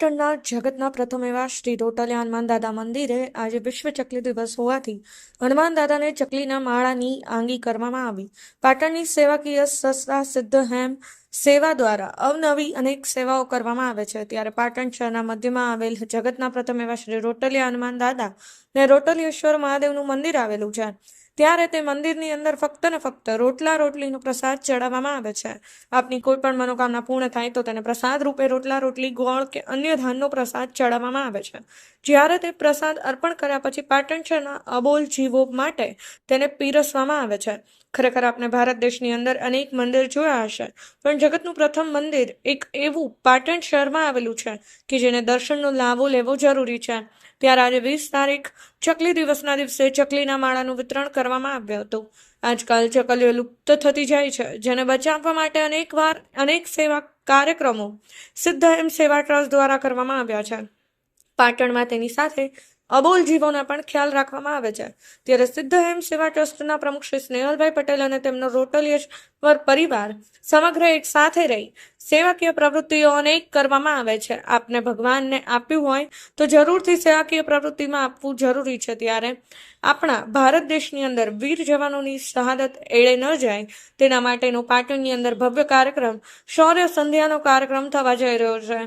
પાટણના જગતના પ્રથમ એવા શ્રી રોટલિયા હનુમાન દાદા મંદિરે આજે વિશ્વ ચકલી દિવસ હોવાથી હનુમાન દાદાને ચકલીના માળાની આંગી કરવામાં આવી. પાટણની સેવાકીય સસ્તા સિદ્ધ હેમ સેવા દ્વારા અવનવી અનેક સેવાઓ કરવામાં આવે છે. ત્યારે પાટણ શહેરના મધ્યમાં આવેલ જગતના પ્રથમ એવા શ્રી રોટલિયા હનુમાન દાદા ને રોટલેશ્વર મહાદેવનું મંદિર આવેલું છે. ત્યારે તે મંદિરની અંદર ફક્ત ને ફક્ત રોટલા રોટલીનો પ્રસાદ ચડાવવામાં આવે છે. આપની કોઈ પણ મનોકામના પૂર્ણ થાય તો તેને પ્રસાદ રૂપે રોટલા રોટલી, ગોળ કે અન્ય ધાનનો પ્રસાદ ચડાવવામાં આવે છે. જ્યારે તે પ્રસાદ અર્પણ કર્યા પછી પાટણ શહેરના અબોલ જીવો માટે તેને પીરસવામાં આવે છે. ખરેખર આપણે ભારત દેશની અંદર અનેક મંદિર જોયા હશે. પણ જગતનું પ્રથમ મંદિર એક એવું પાટણ શહેરમાં આવેલું છે કે જેને દર્શનનો લાભો લેવો જરૂરી છે. ત્યારે આજે વીસ તારીખ, ચકલી દિવસના દિવસે ચકલીના માળાનું વિતરણ કરવામાં આવ્યું હતું. આજકાલ ચકલીઓ લુપ્ત થતી જાય છે, જેને બચાવવા માટે અનેક વાર, અનેક સેવા કાર્યક્રમો સિદ્ધ એમ સેવા ટ્રસ્ટ દ્વારા કરવામાં આવ્યા છે. પાટણમાં તેની સાથે અબોલ જીવોના પણ ખ્યાલ રાખવામાં આવે છે. ત્યારે સિદ્ધ હેમ સેવા ટ્રસ્ટના પ્રમુખ શ્રી સ્નેહલભાઈ પટેલ અને તેમનો રોટલિયેશ્વર પરિવાર સમગ્ર એક સાથે રહી સેવાકીય પ્રવૃત્તિઓ અનેક કરવામાં આવે છે. આપને ભગવાનને આપ્યું હોય તો જરૂરથી સેવાકીય પ્રવૃત્તિમાં આપવું જરૂરી છે. ત્યારે આપણા ભારત દેશની અંદર વીર જવાનોની શહાદત એળે ન જાય તેના માટેનો પાટણની અંદર ભવ્ય કાર્યક્રમ શૌર્ય સંધ્યાનો કાર્યક્રમ થવા જઈ રહ્યો છે.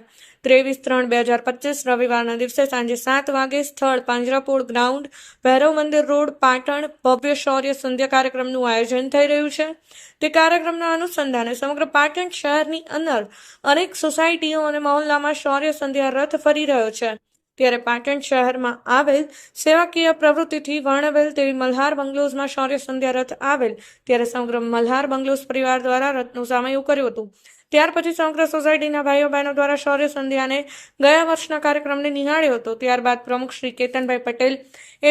ત્રેવીસ ત્રણ બે હજાર પચીસ રવિવારના દિવસે સાંજે સાત વાગે સ્થળ પાંજરાપોળ ગ્રાઉન્ડ ભૈરવ મંદિર રોડ પાટણ ભવ્ય શૌર્ય સંધ્યા કાર્યક્રમનું આયોજન થઈ રહ્યું છે. તે કાર્યક્રમના અનુસંધાને સમગ્ર પાટણ શહેરની અંદર અનેક સોસાયટીઓ અને મહોલ્લામાં શૌર્ય સંધ્યા રથ ફરી રહ્યો છે. ત્યારે પાટણ શહેરમાં આવેલ સેવાકીય પ્રવૃત્તિથી વર્ણવેલ તેવી મલ્હાર બંગલોઝમાં શૌર્ય સંધ્યા રથ આવેલ. ત્યારે સમગ્ર મલ્હાર બંગલોઝ પરિવાર દ્વારા રથનું સામયું કર્યું હતું. ત્યાર પછી સમગ્ર સોસાયટીના ભાઈઓ બહેનો દ્વારા શૌર્ય સંધ્યાને ગયા વર્ષના કાર્યક્રમને નિહાળ્યો હતો. ત્યારબાદ પ્રમુખ શ્રી કેતનભાઈ પટેલ,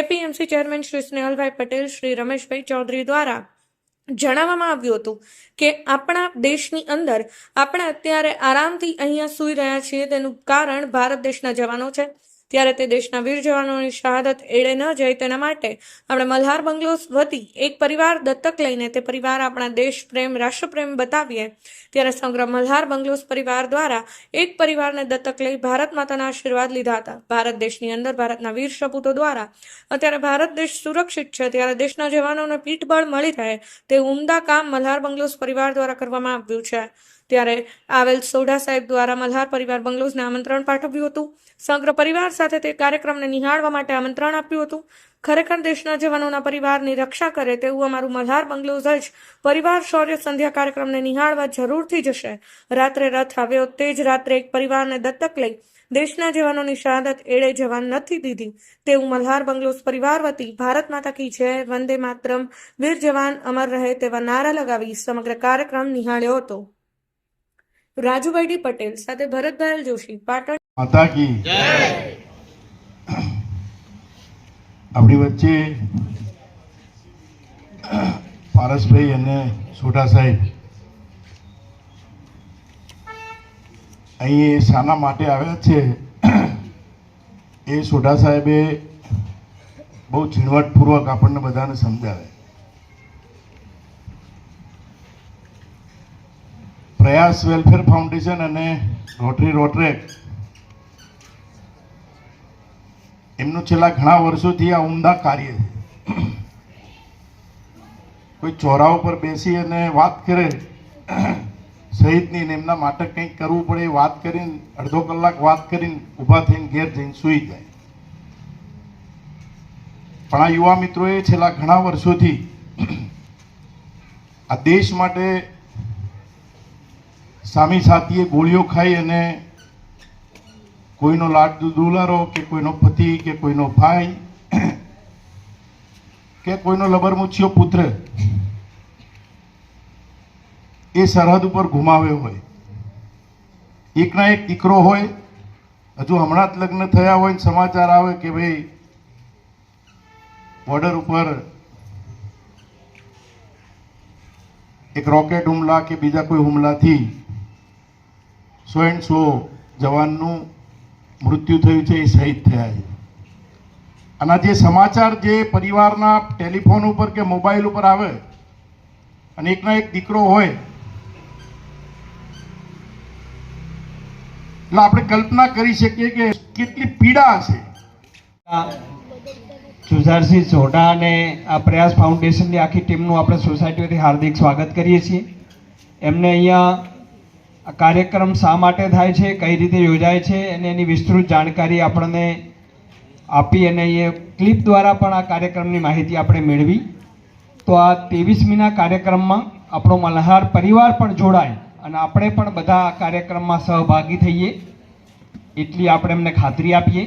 એપીએમસી ચેરમેન શ્રી સ્નેહલભાઈ પટેલ, શ્રી રમેશભાઈ ચૌધરી દ્વારા જણાવવામાં આવ્યું હતું કે આપણા દેશની અંદર આપણે અત્યારે આરામથી અહીંયા સૂઈ રહ્યા છીએ. તેનું કારણ ભારત દેશના જવાનો છે. ત્યારે તે દેશના વીર જવાનોની શહાદત એળે ન જાય તેના માટે આપણે મલ્હાર બંગલોસ વતી એક પરિવાર દત્તક લઈને તે પરિવાર આપણા દેશ પ્રેમ, રાષ્ટ્રપ્રેમ બતાવીએ. ત્યારે સમગ્ર મલ્હાર બંગલોસ પરિવાર દ્વારા એક પરિવારને દત્તક લઈ ભારત માતાના આશીર્વાદ લીધા હતા. ભારત દેશની અંદર ભારતના વીર સપૂતો દ્વારા અત્યારે ભારત દેશ સુરક્ષિત છે. ત્યારે દેશના જવાનોને પીઠબળ મળી રહે તે ઉમદા કામ મલ્હાર બંગલોસ પરિવાર દ્વારા કરવામાં આવ્યું છે. ત્યારે આવેલ સોઢા સાહેબ દ્વારા મલ્હાર પરિવાર બંગલોઝને આમંત્રણ પાઠવ્યું હતું. સમગ્ર પરિવાર સાથે તે કાર્યક્રમને નિહાળવા માટે આમંત્રણ આપ્યું હતું. ખરેખર દેશના જવાનોના પરિવારની રક્ષા કરે તેવું અમારું મલ્હાર બંગલોઝ જ પરિવાર શૌર્ય સંધ્યા કાર્યક્રમને નિહાળવા જરૂરથી જશે. રાત્રે રથ આવ્યો તે જ રાત્રે એક પરિવારને દત્તક લઈ દેશના જવાનોની શહાદત એળે જવાન નથી દીધી. તેવું મલ્હાર બંગલોઝ પરિવાર વતી ભારત માતા કી જય, વંદે માતરમ, વીર જવાન, અમર રહે તેવા નારા લગાવી સમગ્ર કાર્યક્રમ નિહાળ્યો હતો. રાજુભાઈ પટેલ સાથે ભરતભાઈ જોશી પાટણ માતા કી. આપણી વચ્ચે પારસભાઈ અને સોઢા સાહેબ. અહીં શાના માટે આવ્યા છે. એ સોઢા સાહેબે બહુ ઝીણવટપૂર્વક આપણને બધાને સમજાવે. પ્રયાસ વેલફેર ફાઉન્ડેશન અને રોટરી રોટરેક એમનું છેલ્લા ઘણા વર્ષોથી આ ઉમદા કાર્ય છે. કોઈ ચોરા ઉપર બેસી અને વાત કરે સહિતની ને એમના માટે કંઈક કરવું પડે વાત કરીને, અડધો કલાક વાત કરીને ઊભા થઈને ઘેર જઈને સૂઈ જાય. પણ આ યુવા મિત્રોએ છેલ્લા ઘણા વર્ષોથી આ દેશ માટે સામી સાથીએ ગોળીઓ ખાઈ અને કોઈનો લાડ દુલારો કે કોઈનો પતિ કે કોઈનો ભાઈ કે કોઈનો લબરમુછિયો પુત્ર એ સરહદ ઉપર ગુમાવ્યો હોય. એકના એક દીકરો હોય, હજુ હમણાં જ લગ્ન થયા હોય સમાચાર આવે કે ભાઈ બોર્ડર ઉપર એક રોકેટ હુમલા કે બીજા કોઈ હુમલાથી સો એન્ડ સો જવાનનું મૃત્યુ થયું છે એ શહીદ થયા છે. અને જે સમાચાર જે પરિવારના ટેલિફોન ઉપર કે મોબાઈલ ઉપર આવે, અને એકના એક દીકરો હોય, એટલે આપણે કલ્પના કરી શકીએ કે કેટલી પીડા હશે. જુઝારસિંહ સોઢા અને આ પ્રયાસ ફાઉન્ડેશનની આખી ટીમનું આપણે સોસાયટીઓથી હાર્દિક સ્વાગત કરીએ છીએ. એમને અહીંયા આ કાર્યક્રમ શા માટે થાય છે, કઈ રીતે યોજાય છે, અને એની વિસ્તૃત જાણકારી આપણને આપી અને એ ક્લિપ દ્વારા પણ આ કાર્યક્રમની માહિતી આપણે મેળવી. તો આ ત્રેવીસમીના કાર્યક્રમમાં આપણો મલ્હાર પરિવાર પણ જોડાય અને આપણે પણ બધા આ કાર્યક્રમમાં સહભાગી થઈએ, એટલી આપણે એમને ખાતરી આપીએ.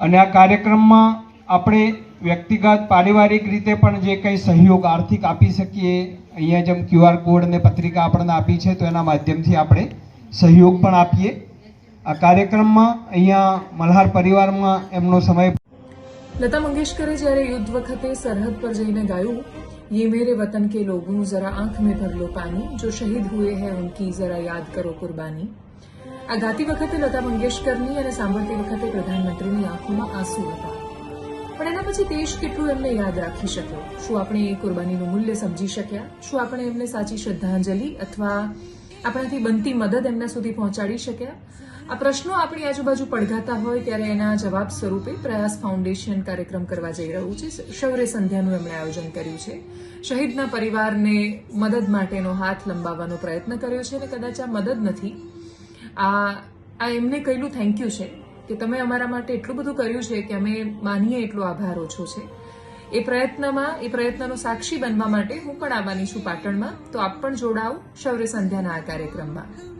અને આ કાર્યક્રમમાં આપણે વ્યક્તિગત, પારિવારિક રીતે પણ જે કંઈ સહયોગ, આર્થિક આપી શકીએ અહીંયા જેમ ક્યુઆર કોડ અને પત્રિકા આપણને આપી છે તો એના માધ્યમથી આપણે સહયોગ પણ આપીએ આ કાર્યક્રમમાં અહીંયા મલ્હાર પરિવારમાં એમનો સમય લતા મંગેશકરે જ્યારે યુદ્ધ વખતે સરહદ પર જઈને ગાયું ये मेरे वतन के लोगों जरा आंख में भर लो पानी जो शहीद हुए हैं उनकी जरा याद કરો કુરબાની આ ગાતી વખતે લતા મંગેશકરની અને સાંભળતી વખતે પ્રધાનમંત્રીની આંખોમાં આંસુ હતા પણ એના પછી દેશ કેટલું એમને યાદ રાખી શક્યો? શું આપણે એ કુરબાનીનું મૂલ્ય સમજી શક્યા? શું આપણે એમને સાચી શ્રદ્ધાંજલિ અથવા આપણાથી બનતી મદદ એમના સુધી પહોંચાડી શક્યા? આ પ્રશ્નો આપણી આજુબાજુ પડઘાતા હોય ત્યારે એના જવાબ સ્વરૂપે પ્રયાસ ફાઉન્ડેશન કાર્યક્રમ કરવા જઈ રહ્યું છે. શૌર્ય સંધ્યાનું એમણે આયોજન કર્યું છે. શહીદના પરિવારને મદદ માટેનો હાથ લંબાવવાનો પ્રયત્ન કર્યો છે અને કદાચ આ મદદ નથી. આ આ એમને કહેલું થેન્ક યુ છે. કે તમે અમારા માટે એટલું બધું કર્યું છે કે અમે માનીએ એટલો આભાર ઓછો છે. એ પ્રયત્નમાં, એ પ્રયત્નનો સાક્ષી બનવા માટે હું પણ આવવાની છું પાટણમાં. તો આપ પણ જોડાઓ શૌર્ય સંધ્યાના આ કાર્યક્રમમાં.